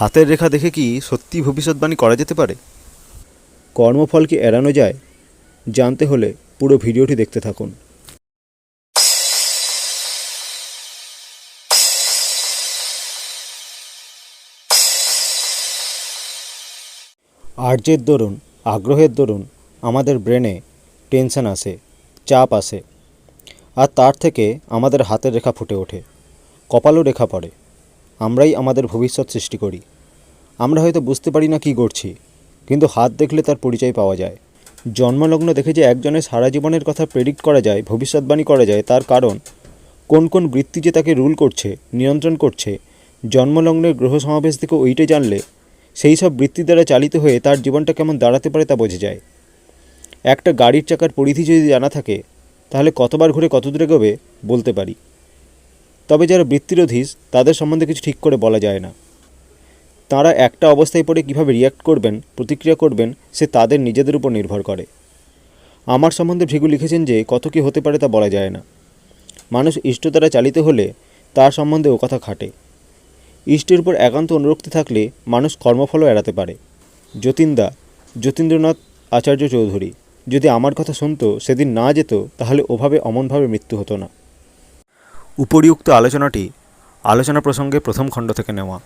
হাতের রেখা দেখে কি সত্যি ভবিষ্যৎবাণী করা যেতে পারে? কর্মফল কি এড়ানো যায়? জানতে হলে পুরো ভিডিওটি দেখতে থাকুন। আর্যের দরুন, আগ্রহের দরুন আমাদের ব্রেনে টেনশন আসে, চাপ আসে। আর তার থেকে আমাদের হাতের রেখা ফুটে ওঠে, কপালও রেখা পড়ে। আমরাই আমাদের ভবিষ্যৎ সৃষ্টি করি। আমরা হয়তো বুঝতে পারি না কী করছি কিন্তু হাত দেখলে তার পরিচয় পাওয়া যায়। জন্মলগ্ন দেখে যে একজনের সারা জীবনের কথা প্রেডিক্ট করা যায়, ভবিষ্যৎবাণী করা যায়, তার কারণ, কোন কোন বৃত্তি যে তাকে রুল করছে, নিয়ন্ত্রণ করছে, জন্মলগ্নের গ্রহ সমাবেশ থেকে ওইটা জানলে, সেই সব বৃত্তি দ্বারা চালিত হয়ে তার জীবনটা কেমন দাঁড়াতে পারে তা বোঝা যায়। একটা গাড়ির চাকার পরিধি যদি জানা থাকে, তাহলে কতবার ঘুরে কত দূরে গবে বলতে পারি। তবে যারা বৃত্তিরোধীস তাদের সম্বন্ধে কিছু ঠিক করে বলা যায় না। তারা একটা অবস্থায় পড়ে কীভাবে রিয়্যাক্ট করবেন, প্রতিক্রিয়া করবেন, সে তাদের নিজেদের উপর নির্ভর করে। আমার সম্বন্ধে ভৃগু লিখেছেন যে, কত কী হতে পারে তা বলা যায় না। মানুষ ইষ্ট দ্বারা চালিত হলে তার সম্বন্ধে ও কথা খাটে। ইষ্টের উপর একান্ত অনুরক্তি থাকলে মানুষ কর্মফলও এড়াতে পারে। যতীনদা, যতীন্দ্রনাথ আচার্য চৌধুরী, যদি আমার কথা শুনতো, সেদিন না যেত, তাহলে ওভাবে অমনভাবে মৃত্যু হতো না। উপরিউক্ত আলোচনাটি আলোচনা প্রসঙ্গে প্রথম খণ্ড থেকে নেওয়া।